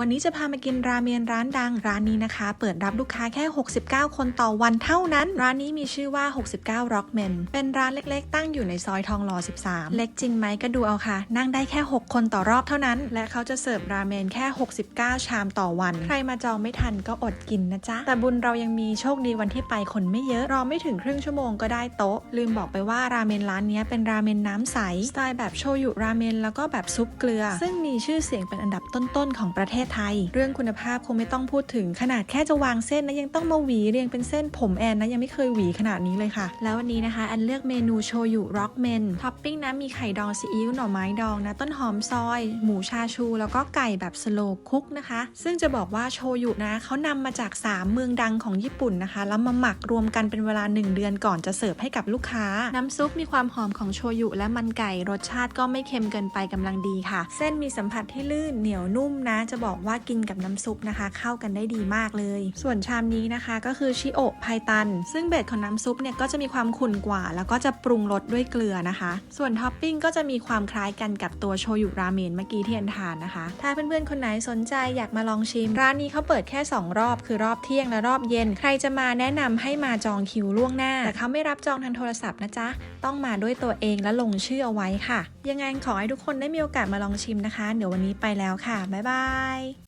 วันนี้จะพามากินราเมนร้านดังร้านนี้นะคะ เปิดรับลูกค้าแค่ 69 คนต่อวันเท่านั้น ร้านนี้มีชื่อว่า 69 Rockman เป็นร้านเล็กๆ ตั้งอยู่ในซอยทองหล่อ 13 เล็กจริงไหมก็ดูเอาค่ะ นั่งได้แค่ 6 คนต่อรอบเท่านั้น และเขาจะเสิร์ฟราเมนแค่ 69 ชามต่อวัน ใครมาจองไม่ทันก็อดกินนะจ๊ะ แต่บุญเรายังมีโชคดีวันที่ไปคนไม่เยอะ รอไม่ถึงครึ่งชั่วโมงก็ได้โต๊ะ ลืมบอกไปว่าราเมนร้านนี้เป็นราเมนน้ำใสสไตล์แบบโชยุราเมนแล้วก็แบบซุปเกลือ ซึ่งมีชื่อเสียงเป็นอันดับต้นๆของประเทศไทย เรื่องคุณภาพคงไม่ต้องพูดถึงขนาดแค่จะวางเส้นนะยังต้องมาหวีเรียงเป็นเส้นผมแอนนะยังไม่เคยหวีขนาดนี้เลยค่ะ แล้ววันนี้นะคะอันเลือกเมนูโชยุร็อกเมนท็อปปิ้งนะมีไข่ดองซีอิ๊วหน่อไม้ดองนะต้นหอมซอย หมูชาชู แล้วก็ไก่แบบสโลว์คุกนะคะ ซึ่งจะบอกว่าโชยุนะเขานำมาจาก 3 เมืองดังของญี่ปุ่นนะคะ แล้วมาหมักรวมกันเป็นเวลา 1 เดือนก่อนจะเสิร์ฟให้กับลูกค้า น้ำซุปมีความหอมของโชยุและมันไก่รสชาติก็ไม่เค็มเกินไปกำลังดีค่ะ เส้นมีสัมผัสที่ลื่นเหนียวนุ่มนะ จะบอกว่ากินกับน้ำซุปนะคะ เข้ากันได้ดีมากเลย ส่วนชามนี้นะคะก็คือชิโอะไพตัน ซึ่งเบสของน้ำซุปเนี่ยก็จะมีความขุ่นกว่า แล้วก็จะปรุงรสด้วยเกลือนะคะ ส่วนท็อปปิ้งก็จะมีความคล้ายกันกับตัวโชยุราเมนเมื่อกี้ที่อันทานนะคะ ถ้าเพื่อนๆคนไหนสนใจอยากมาลองชิม ร้านนี้เขาเปิดแค่ 2 รอบ คือรอบเที่ยงและรอบเย็น ใครจะมาแนะนำให้มาจองคิวล่วงหน้า แต่เขาไม่รับจองทางโทรศัพท์นะจ๊ะ ต้องมาด้วยตัวเองและลงชื่อเอาไว้ค่ะ ยังไงขอให้ทุกคนได้มีโอกาสมาลองชิมนะคะ เดี๋ยววันนี้ไปแล้วค่ะ บ๊ายบาย Bye.